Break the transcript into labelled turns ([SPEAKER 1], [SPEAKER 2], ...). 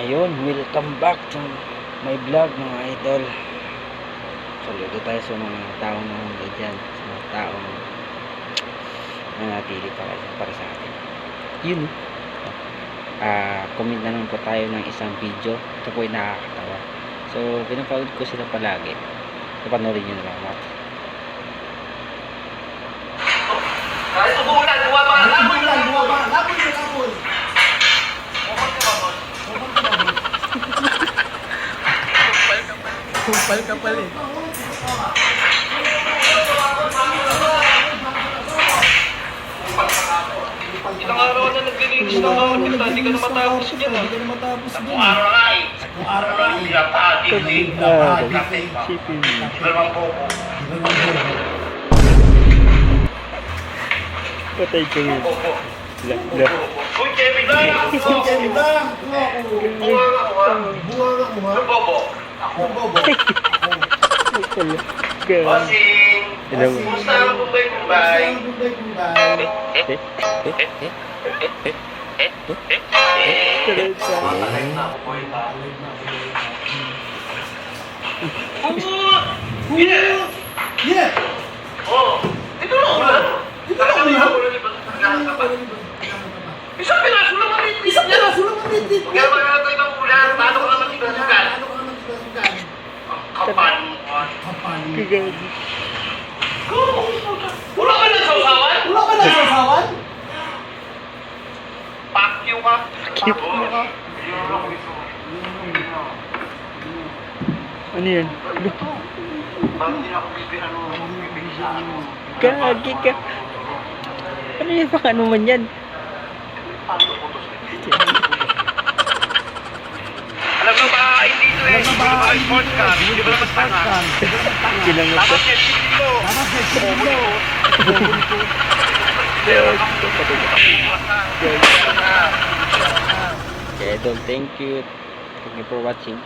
[SPEAKER 1] Ayun, welcome back to my vlog mga idol. Saludo tayo sa mga taong nanonood dyan. Sa mga taong nanatili para, para sa atin. Yun. Ah, comment na naman po tayo ng isang video. Ito po ay nakakatawa. So, pinapanood ko sila palagi. So, panoorin nyo na lang. Mat.
[SPEAKER 2] Kahit umuulan, bumaba ang
[SPEAKER 3] Laboy
[SPEAKER 2] laboy
[SPEAKER 3] lang,
[SPEAKER 2] ng
[SPEAKER 3] Kupal ka pala eh.
[SPEAKER 2] Ilang araw na naglilinis ng mga kita, hindi ka na matapos yan ah.
[SPEAKER 3] Hindi ka na matapos
[SPEAKER 2] Kung
[SPEAKER 3] dyan.
[SPEAKER 2] araw na. Kung araw na. Pinapahati.
[SPEAKER 1] Ah,
[SPEAKER 2] Kapit pa.
[SPEAKER 1] shipping.
[SPEAKER 2] Di ba naman po ko?
[SPEAKER 1] Patay ko yun. La, la.
[SPEAKER 2] Uy, Kevin!
[SPEAKER 3] Kuha ko.
[SPEAKER 2] Bunga nga ko ha.
[SPEAKER 3] Bunga nga mo ha.
[SPEAKER 2] Bossing! Kumusta ang.
[SPEAKER 1] Eh, eh, eh, eh.
[SPEAKER 2] Ha. Yeah!
[SPEAKER 3] Yeah!
[SPEAKER 2] Oh! Ito na ulan!
[SPEAKER 3] Ito na ulan?
[SPEAKER 2] Isang piraso lang ang itis
[SPEAKER 3] Isang piraso lang ang titik.
[SPEAKER 2] Huwag kaya magkakatay ng ulan! Paano ko naman sigasugan?
[SPEAKER 3] Ano ka naman sigasugan?
[SPEAKER 2] Ang kapal mo ah.
[SPEAKER 1] Gagagi.
[SPEAKER 2] Wala ka ng sausawan?
[SPEAKER 3] Wala ka na sasawan?
[SPEAKER 2] Pakyo ka!
[SPEAKER 1] Pakyo
[SPEAKER 2] ka?
[SPEAKER 1] Ano yan?
[SPEAKER 2] Bibigyan mo? Bibigyan sa ano?
[SPEAKER 1] Gagi ka. Ano yan? Baka ano man yan?
[SPEAKER 2] Paano ba sports car? Hindi ba naman tanga?
[SPEAKER 1] Kinangot ka.
[SPEAKER 2] Tapos yan, hindi ko.
[SPEAKER 3] Dapat sa silo.
[SPEAKER 2] Pero ang
[SPEAKER 1] Gagi. Okay, idol. Thank you. Thank you for watching.